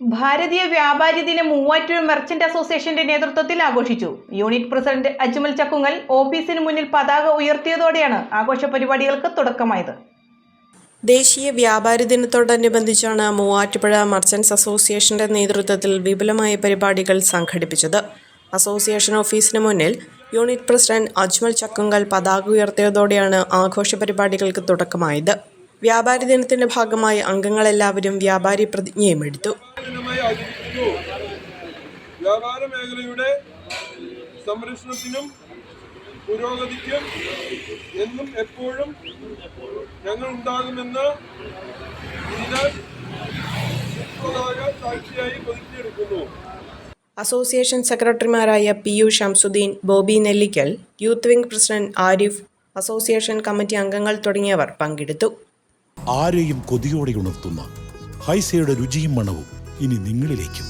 ഭാരതീയ വ്യാപാരി ദിനം മൂവാറ്റൂർ മെർച്ചന്റ് അസോസിയേഷന്റെ നേതൃത്വത്തിൽ ആഘോഷിച്ചു. യൂണിറ്റ് പ്രസിഡന്റ് അജ്മൽ ചക്കുങ്ങൽ ഓഫീസിന് മുന്നിൽ പതാക ഉയർത്തിയതോടെയാണ് ആഘോഷ പരിപാടികൾക്ക് തുടക്കമായത്. ദേശീയ വ്യാപാരി ദിനത്തോടനുബന്ധിച്ചാണ് മൂവാറ്റുപുഴ മർച്ചൻസ് അസോസിയേഷന്റെ നേതൃത്വത്തിൽ വിപുലമായ പരിപാടികൾ സംഘടിപ്പിച്ചത്. അസോസിയേഷൻ ഓഫീസിന് മുന്നിൽ യൂണിറ്റ് പ്രസിഡന്റ് അജ്മൽ ചക്കുങ്കൽ പതാക ഉയർത്തിയതോടെയാണ് ആഘോഷ പരിപാടികൾക്ക് തുടക്കമായത്. വ്യാപാരി ദിനത്തിന്റെ ഭാഗമായി അംഗങ്ങളെല്ലാവരും വ്യാപാരി പ്രതിജ്ഞയും എടുത്തു. ആചരിക്കുന്നു വ്യാപാര മേഖലയുടെ സംരക്ഷണത്തിനും പുരോഗതിക്കും എന്നും എപ്പോഴും ഞങ്ങൾ ഉണ്ടാകുമെന്ന് ഇതിനാൽ സാക്ഷിയായി പ്രതിജ്ഞയെടുക്കുന്നു അസോസിയേഷൻ സെക്രട്ടറിമാരായ P U Shamsuddin Bobby Nellikkal youth wing president Arif association committee അംഗങ്ങൾ തുടങ്ങിയവർ പങ്കെടുത്തു. ആരെയും കൊതിയോടെ ഉണർത്തുന്ന ഹൈസയുടെ രുചിയും മണവും ഇനി നിങ്ങളിലേക്കും